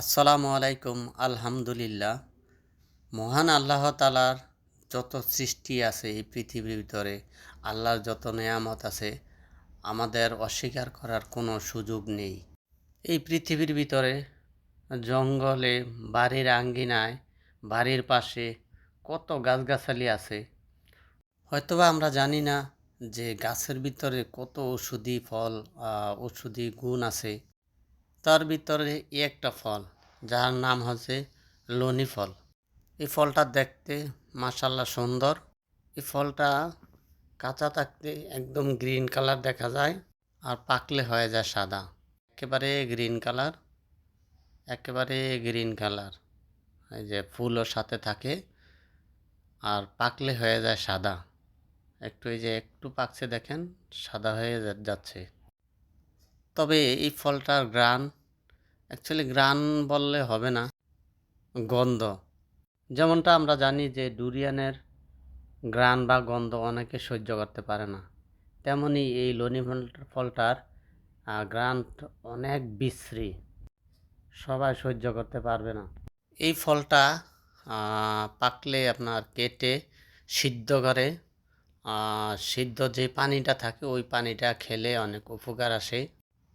আসসালামু আলাইকুম, আলহামদুলিল্লাহ। মহান আল্লাহ তালার যত সৃষ্টি আছে এই পৃথিবীর ভিতরে, আল্লাহর যত নেয়ামত আছে, আমাদের অস্বীকার করার কোনো সুযোগ নেই। এই পৃথিবীর ভিতরে জঙ্গলে, বাড়ির আঙ্গিনায়, বাড়ির পাশে কত গাছগাছালি আছে। হয়তোবা আমরা জানি না যে গাছের ভিতরে কত ওষুধি ফল ওষুধি গুণ আছে। তার ভিতরে একটা ফল, যার নাম হচ্ছে লনি ফল। এই ফলটা দেখতে মাসাল্লাহ সুন্দর। এই ফলটা কাঁচা থাকতে একদম গ্রিন কালার দেখা যায় আর পাকলে হয়ে যায় সাদা। একেবারে গ্রিন কালার, একেবারে গ্রিন কালার। এই যে ফুলও সাথে থাকে আর পাকলে হয়ে যায় সাদা। একটু এই যে একটু পাকছে দেখেন, সাদা হয়ে যাচ্ছে। তবে এই ফলটার গ্রান অ্যাকচুয়ালি গ্রান বললে হবে না, গন্ধ। যেমনটা আমরা জানি যে ডুরিয়ানের গ্রান বা গন্ধ অনেকে সহ্য করতে পারে না। তেমনি এই লনি ফল- ফলটার গ্রান অনেক বিশ্রী, সবাই সহ্য করতে পারবে না। এই ফলটা পাকলে আপনার কেটে সিদ্ধ করে সিদ্ধ যে পানিটা থাকে ওই পানিটা খেলে অনেক উপকার আসে।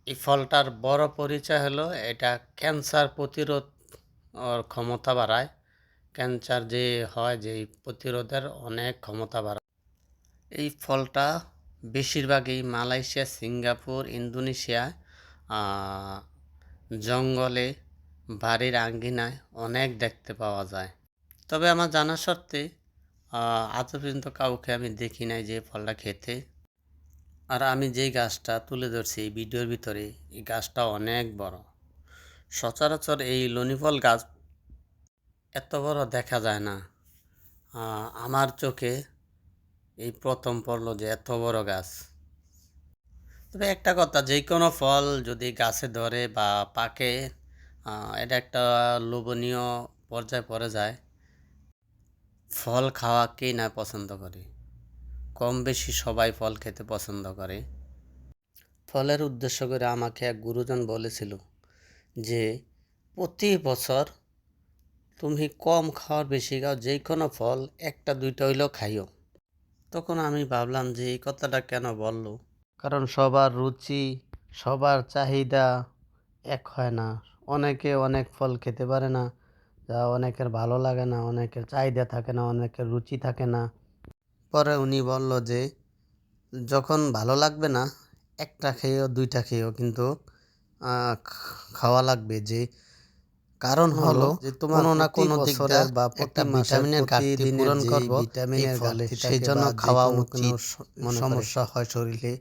এই ফলটার বড় পরিচয় হলো এটা ক্যান্সার প্রতিরোধ ক্ষমতা বাড়ায়। ক্যান্সার যে হয় যে প্রতিরোধের অনেক ক্ষমতা বাড়ায়। এই ফলটা বেশিরভাগই মালয়েশিয়া, সিঙ্গাপুর, ইন্দোনেশিয়া জঙ্গলে বাড়ির আঙ্গিনায় অনেক দেখতে পাওয়া যায়। তবে আমার জানা সত্ত্বে আজও পর্যন্ত কাউকে আমি দেখি নাই যে ফলটা খেতে। আর আমি যেই গাছটা তুলে ধরছি এই ভিডিওর ভিতরে, এই গাছটা অনেক বড়। সচরাচর এই লনিফল গাছ এত বড় দেখা যায় না। আমার চোখে এই প্রথম পড়ল যে এত বড় গাছ। তবে একটা কথা, যে কোনো ফল যদি গাছে ধরে বা পাকে এটা একটা লোভনীয় পর্যায়ে পড়ে যায়। ফল খাওয়া কে না পছন্দ করে? কম বেশি সবাই ফল খেতে পছন্দ করে। ফলের উদ্দেশ্য করে আমাকে এক গুরুজন বলেছিল যে, প্রতি বছর তুমি কম খাওয়ার বেশি খাও যে কোনো ফল একটা দুইটা হইলেও খাইও। তখন আমি ভাবলাম যে এই কথাটা কেন বলল? কারণ সবার রুচি, সবার চাহিদা এক হয় না। অনেকে অনেক ফল খেতে পারে না, যা অনেকের ভালো লাগে না, অনেকের চাহিদা থাকে না, অনেকের রুচি থাকে না। পরে উনি বলল যে যখন ভালো লাগবে না একটা খেয়েও দুইটা খেয়েও কিন্তু খাওয়া লাগবে। যে কারণ হলো যে তোমার না কোনো বছরের বা একটা ভিটামিনের ঘাটতি পূরণ করব ভিটামিনের ঘাটতি সেই জন্য খাওয়া উচিত সমস্যা হয় শরীরে।